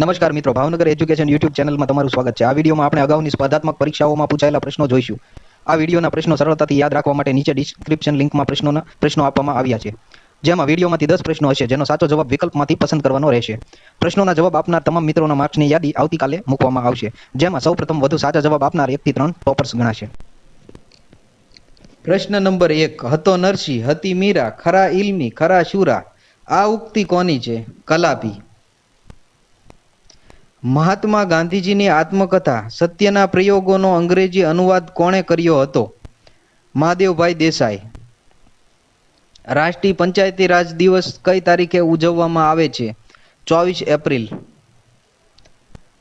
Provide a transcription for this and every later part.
નમસ્કાર મિત્રો, Bhavnagar education YouTube ચેનલમાં તમારું સ્વાગત છે. આ વિડીયોમાં આપણે અગાઉની સ્પર્ધાત્મક પરીક્ષાઓમાં પૂછાયેલા પ્રશ્નો જોઈશું. આ વિડીયોના પ્રશ્નો સરળતાથી યાદ રાખવા માટે નીચે ડિસ્ક્રિપ્શન લિંકમાં પ્રશ્નોના પ્રશ્નો આપવામાં આવ્યા છે. જેમાં વિડીયોમાંથી દસ પ્રશ્નો હશે, જેનો સાચો જવાબ વિકલ્પમાંથી પસંદ કરવાનો રહેશે. પ્રશ્નોના જવાબ આપનાર તમામ મિત્રોના માર્ક્સની યાદી આવતીકાલે મૂકવામાં આવશે, જેમાં સૌપ્રથમ વધુ સાચા જવાબ આપનાર એકથી ત્રણ ટોપર્સ ગણાશે. પ્રશ્ન નંબર એક, હતો નરસિંહ, હતી મીરા, ખરા ઇલમી ખરા શુરા આ ઉક્તિ કોની છે? કલાપી. મહાત્મા ગાંધીજીની આત્મકથા સત્યના પ્રયોગોનો અંગ્રેજી અનુવાદ કોણે કર્યો હતો? મહાદેવભાઈ દેસાઈ. રાષ્ટ્રીય પંચાયતી રાજ દિવસ કઈ તારીખે ઉજવવામાં આવે છે? ચોવીસ એપ્રિલ.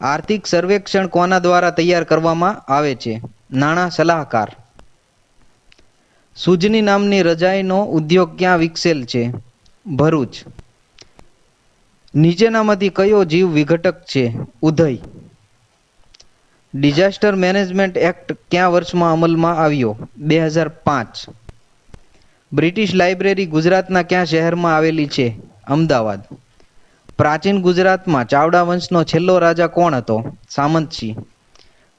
આર્થિક સર્વેક્ષણ કોના દ્વારા તૈયાર કરવામાં આવે છે? નાણાં સલાહકાર. સુજની નામની રજાઈનો ઉદ્યોગ ક્યાં વિકસેલ છે? ભરૂચ. નીચેનામાંથી કયો જીવ વિઘટક છે? ઉધઈ ડિઝાસ્ટર મેનેજમેન્ટ એક્ટ કયા વર્ષમાં અમલમાં આવ્યો? બે હજાર પાંચ. બ્રિટિશ લાઇબ્રેરી ગુજરાતના કયા શહેરમાં આવેલી છે? અમદાવાદ. પ્રાચીન ગુજરાતમાં ચાવડા વંશનો છેલ્લો રાજા કોણ હતો? સામંતસિંહ.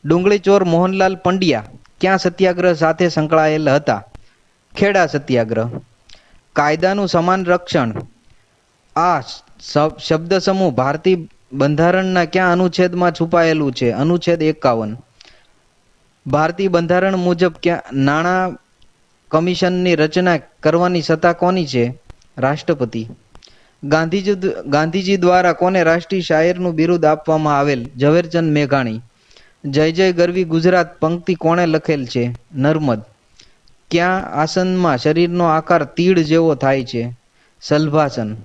ડુંગળી ચોર મોહનલાલ પંડ્યા ક્યાં સત્યાગ્રહ સાથે સંકળાયેલ હતા? ખેડા સત્યાગ્રહ. કાયદાનું સમાન રક્ષણ. આ શબ્દ સમૂહ ભારતીય બંધારણના ક્યાં અનુચ્છેદમાં છુપાયેલું છે? અનુચ્છેદ એકાવન. ભારતીય બંધારણ મુજબ ક્યાં નાણાં કમિશનની રચના કરવાની સત્તા કોની છે? રાષ્ટ્રપતિ. ગાંધીજી ગાંધીજી દ્વારા કોને રાષ્ટ્રીય શાયરનું બિરુદ આપવામાં આવેલ? ઝવેરચંદ મેઘાણી. જય જય ગરવી ગુજરાત, પંક્તિ કોણે લખેલ છે? નર્મદ. ક્યાં આસનમાં શરીરનો આકાર તીડ જેવો થાય છે. સલભાસન.